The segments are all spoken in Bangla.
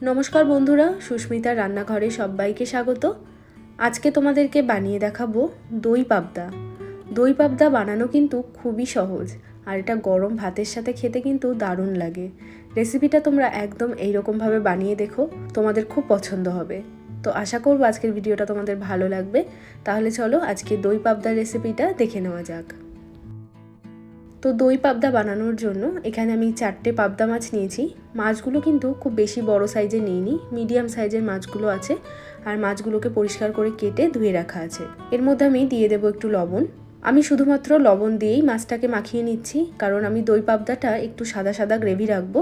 নমস্কার বন্ধুরা সুস্মিতা রান্নাঘরে সবাইকে স্বাগত। আজকে তোমাদেরকে বানিয়ে দেখাবো দই পাবদা। দই পাবদা বানানো কিন্তু খুবই সহজ, আর এটা গরম ভাতের সাথে খেতে কিন্তু দারুণ লাগে। রেসিপিটা তোমরা একদম এইরকমভাবে বানিয়ে দেখো, তোমাদের খুব পছন্দ হবে। তো আশা করব আজকের ভিডিওটা তোমাদের ভালো লাগবে। তাহলে চলো আজকে দই পাবদার রেসিপিটা দেখে নেওয়া যাক। তো দই পাবদা বানানোর জন্য এখানে আমি চারটে পাবদা মাছ নিয়েছি। মাছগুলো কিন্তু খুব বেশি বড় সাইজের নিইনি, মিডিয়াম সাইজের মাছগুলো আছে আর মাছগুলোকে পরিষ্কার করে কেটে ধুয়ে রাখা আছে। এর মধ্যে আমি দিয়ে দেবো একটু লবণ। আমি শুধুমাত্র লবণ দিয়েই মাছটাকে মাখিয়ে নিচ্ছি, কারণ আমি দই পাবদাটা একটু সাদা সাদা গ্রেভি রাখব,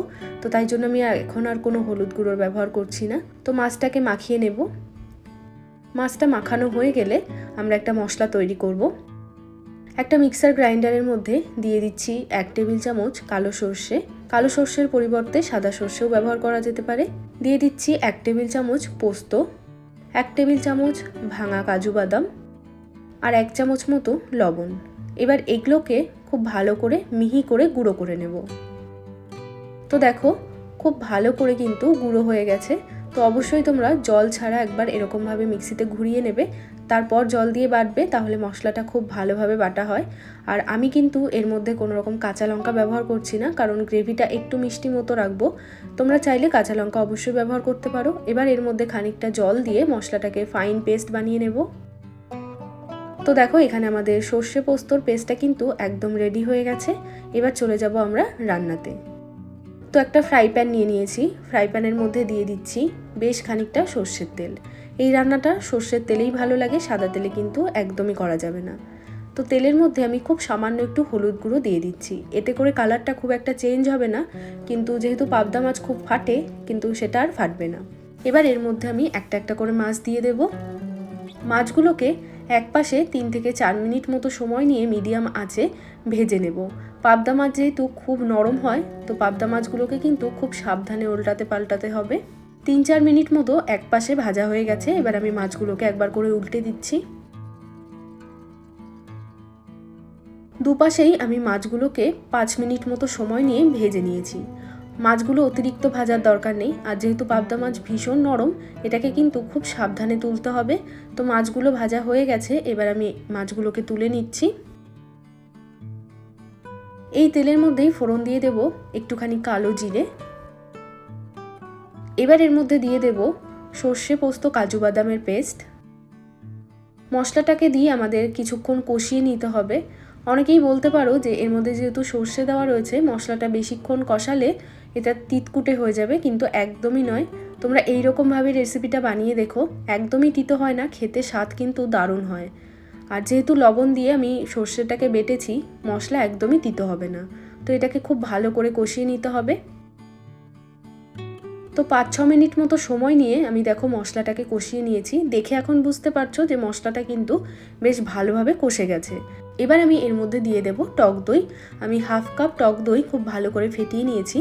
তো তাই জন্য আমি এখন আর কোনো হলুদ গুঁড়োর ব্যবহার করছি না। তো মাছটাকে মাখিয়ে নেব। মাছটা মাখানো হয়ে গেলে আমরা একটা মশলা তৈরি করব। একটা মিক্সার গ্রাইন্ডারের মধ্যে দিয়ে দিচ্ছি এক টেবিল চামচ কালো সর্ষে। কালো সর্ষের পরিবর্তে সাদা সর্ষেও ব্যবহার করা যেতে পারে। দিয়ে দিচ্ছি এক টেবিল চামচ পোস্ত, এক টেবিল চামচ ভাঙা কাজু বাদাম আর এক চামচ মতো লবণ। এবার এগুলোকে খুব ভালো করে মিহি করে গুঁড়ো করে নেব। তো দেখো, খুব ভালো করে কিন্তু গুঁড়ো হয়ে গেছে। তো অবশ্যই তোমরা জল ছাড়া একবার এরকমভাবে মিক্সিতে ঘুরিয়ে নেবে। তারপর জল দিয়ে বাটবে, তাহলে মশলাটা খুব ভালোভাবে বাটা হয়। আর আমি কিন্তু এর মধ্যে কোনো রকম কাঁচা লঙ্কা ব্যবহার করছি না, কারণ গ্রেভিটা একটু মিষ্টি মতো রাখব। তোমরা চাইলে কাঁচা লঙ্কা অবশ্যই ব্যবহার করতে পারো। এবার এর মধ্যে খানিকটা জল দিয়ে মশলাটাকে ফাইন পেস্ট বানিয়ে নেব। তো দেখো, এখানে আমাদের সর্ষে পোস্তর পেস্টটা কিন্তু একদম রেডি হয়ে গেছে। এবার চলে যাব আমরা রান্নাতে। তো একটা ফ্রাই প্যান নিয়ে নিয়েছি। ফ্রাই প্যানের মধ্যে দিয়ে দিচ্ছি বেশ খানিকটা সর্ষের তেল। এই রান্নাটা সর্ষের তেলেই ভালো লাগে, সাদা তেলে কিন্তু একদমই করা যাবে না। তো তেলের মধ্যে আমি খুব সামান্য একটু হলুদ গুঁড়ো দিয়ে দিচ্ছি। এতে করে কালারটা খুব একটা চেঞ্জ হবে না, কিন্তু যেহেতু পাবদা মাছ খুব ফাটে, কিন্তু সেটা আর ফাটবে না। এবার এর মধ্যে আমি একটা একটা করে মাছ দিয়ে দেব। মাছগুলোকে এক পাশে তিন থেকে চার মিনিট মতো সময় নিয়ে মিডিয়াম আঁচে ভেজে নেব। পাবদা মাছ যেহেতু খুব নরম হয়, তো পাবদা মাছগুলোকে কিন্তু খুব সাবধানে উল্টাতে পাল্টাতে হবে। তিন চার মিনিট মতো এক পাশে ভাজা হয়ে গেছে। এবার আমি মাছগুলোকে একবার করে উল্টে দিচ্ছি। দুপাশেই আমি মাছগুলোকে পাঁচ মিনিট মতো সময় নিয়ে ভেজে নিয়েছি। মাছগুলো অতিরিক্ত ভাজার দরকার নেই। আর যেহেতু পাবদা মাছ ভীষণ নরম, এটাকে কিন্তু খুব সাবধানে তুলতে হবে। তো মাছগুলো ভাজা হয়ে গেছে। এবার আমি মাছগুলোকে তুলে নিচ্ছি। এই তেলের মধ্যেই ফোড়ন দিয়ে দেব একটুখানি কালো জিরে। এবার এর মধ্যে দিয়ে দেব সর্ষে পোস্ত কাজু বাদামের পেস্ট। মশলাটাকে দিয়ে আমাদের কিছুক্ষণ কষিয়ে নিতে হবে। অনেকেই বলতে পারো যে এর মধ্যে যেহেতু সর্ষে দেওয়া রয়েছে, মশলাটা বেশিক্ষণ কষালে এটা তিতকুটে হয়ে যাবে, কিন্তু একদমই নয়। তোমরা এই রকমভাবে রেসিপিটা বানিয়ে দেখো, একদমই তিতো হয় না, খেতে স্বাদ কিন্তু দারুণ হয়। আর যেহেতু লবণ দিয়ে আমি সর্ষেটাকে বেটেছি, মশলা একদমই তিতো হবে না। তো এটাকে খুব ভালো করে কষিয়ে নিতে হবে। তো পাঁচ, ছ মিনিট মতো সময় নিয়ে আমি দেখো মশলাটাকে কষিয়ে নিয়েছি। দেখে এখন বুঝতে পারছ যে মশলাটা কিন্তু বেশ ভালোভাবে কষে গেছে। এবার আমি এর মধ্যে দিয়ে দেব টক দই। আমি হাফ কাপ টক দই খুব ভালো করে ফেটিয়ে নিয়েছি।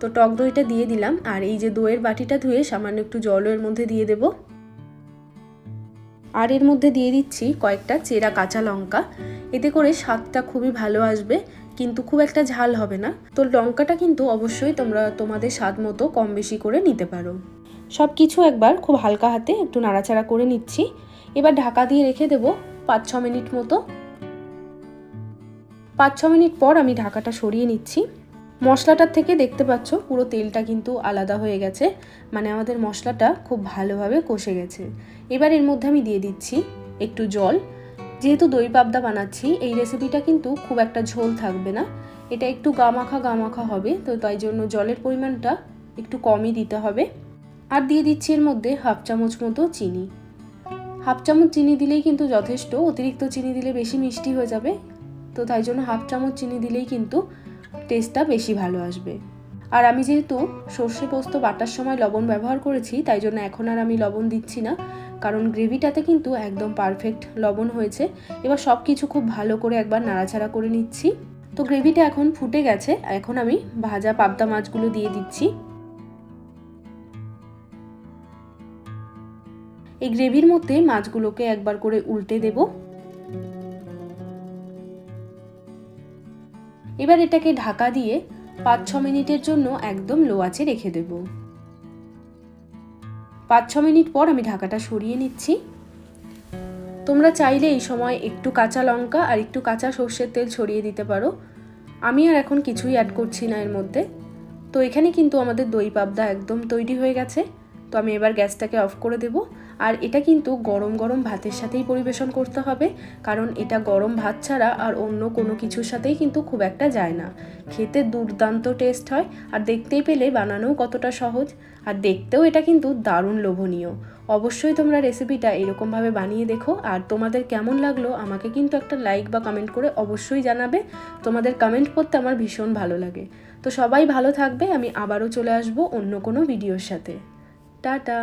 তো টক দইটা দিয়ে দিলাম। আর এই যে দইয়ের বাটিটা ধুয়ে সামান্য একটু জলের মধ্যে দিয়ে দেব। আর এর মধ্যে দিয়ে দিচ্ছি কয়েকটা চেরা কাঁচা লঙ্কা। এতে করে স্বাদটা খুবই ভালো আসবে, কিন্তু খুব একটা ঝাল হবে না। তো লঙ্কাটা কিন্তু অবশ্যই তোমরা তোমাদের স্বাদ মতো কম বেশি করে নিতে পারো। সব কিছু একবার খুব হালকা হাতে একটু নাড়াচাড়া করে নিচ্ছি। এবার ঢাকা দিয়ে রেখে দেবো পাঁচ ছ মিনিট মতো। পাঁচ ছ মিনিট পর আমি ঢাকাটা সরিয়ে নিচ্ছি। মশলাটার থেকে দেখতে পাচ্ছ, পুরো তেলটা কিন্তু আলাদা হয়ে গেছে। মানে আমাদের মশলাটা খুব ভালোভাবে কষে গেছে। এবার এর মধ্যে আমি দিয়ে দিচ্ছি একটু জল। যেহেতু দই পাবদা বানাচ্ছি, এই রেসিপিটা কিন্তু খুব একটা ঝোল থাকবে না। এটা একটু গামাখা গামাখা হবে, তো তাই জন্য জলের পরিমাণটা একটু কমই দিতে হবে। আর দিয়ে দিচ্ছি এর মধ্যে হাফ চামচ মতো চিনি। হাফ চামচ চিনি দিলেই কিন্তু যথেষ্ট, অতিরিক্ত চিনি দিলে বেশি মিষ্টি হয়ে যাবে। তো তাই জন্য হাফ চামচ চিনি দিলেই কিন্তু টেস্টটা বেশি ভালো আসবে। আর আমি যেহেতু সর্ষে পোস্ত বাটার সময় লবণ ব্যবহার করেছি, তাই জন্য এখন আর আমি লবণ দিচ্ছি না। কারণ গ্রেভিটাতে কিন্তু একদম পারফেক্ট লবণ হয়েছে। এবার সব কিছু খুব ভালো করে একবার নাড়াচাড়া করে নিচ্ছি। তো গ্রেভিটা এখন ফুটে গেছে, এখন আমি ভাজা পাবদা মাছগুলো দিয়ে দিচ্ছি। এই গ্রেভির মধ্যে মাছগুলোকে একবার করে উল্টে দেব। এবার এটাকে ঢাকা দিয়ে পাঁচ ছ মিনিটের জন্য একদম লো আঁচে রেখে দেব। পাঁচ ছ মিনিট পর আমি ঢাকাটা সরিয়ে নিচ্ছি। তোমরা চাইলে এই সময় একটু কাঁচা লঙ্কা আর একটু কাঁচা সর্ষের তেল ছড়িয়ে দিতে পারো। আমি আর এখন কিছুই অ্যাড করছি না এর মধ্যে। তো এখানে কিন্তু আমাদের দই পাবদা একদম তৈরি হয়ে গেছে। তো আমি এবার গ্যাসটাকে অফ করে দেব। আর এটা কিন্তু গরম গরম ভাতের সাথেই পরিবেশন করতে হবে, কারণ এটা গরম ভাত ছাড়া আর অন্য কোনো কিছুর সাথেই কিন্তু খুব একটা যায় না। খেতে দুর্দান্ত টেস্ট হয়, আর দেখতেই পেলে বানানোও কতটা সহজ, আর দেখতেও এটা কিন্তু দারুণ লোভনীয়। অবশ্যই তোমরা রেসিপিটা এরকমভাবে বানিয়ে দেখো, আর তোমাদের কেমন লাগল আমাকে কিন্তু একটা লাইক বা কমেন্ট করে অবশ্যই জানাবে। তোমাদের কমেন্ট পড়তে আমার ভীষণ ভালো লাগে। তো সবাই ভালো থাকবে, আমি আবারও চলে আসব অন্য কোনো ভিডিওর সাথে। টাটা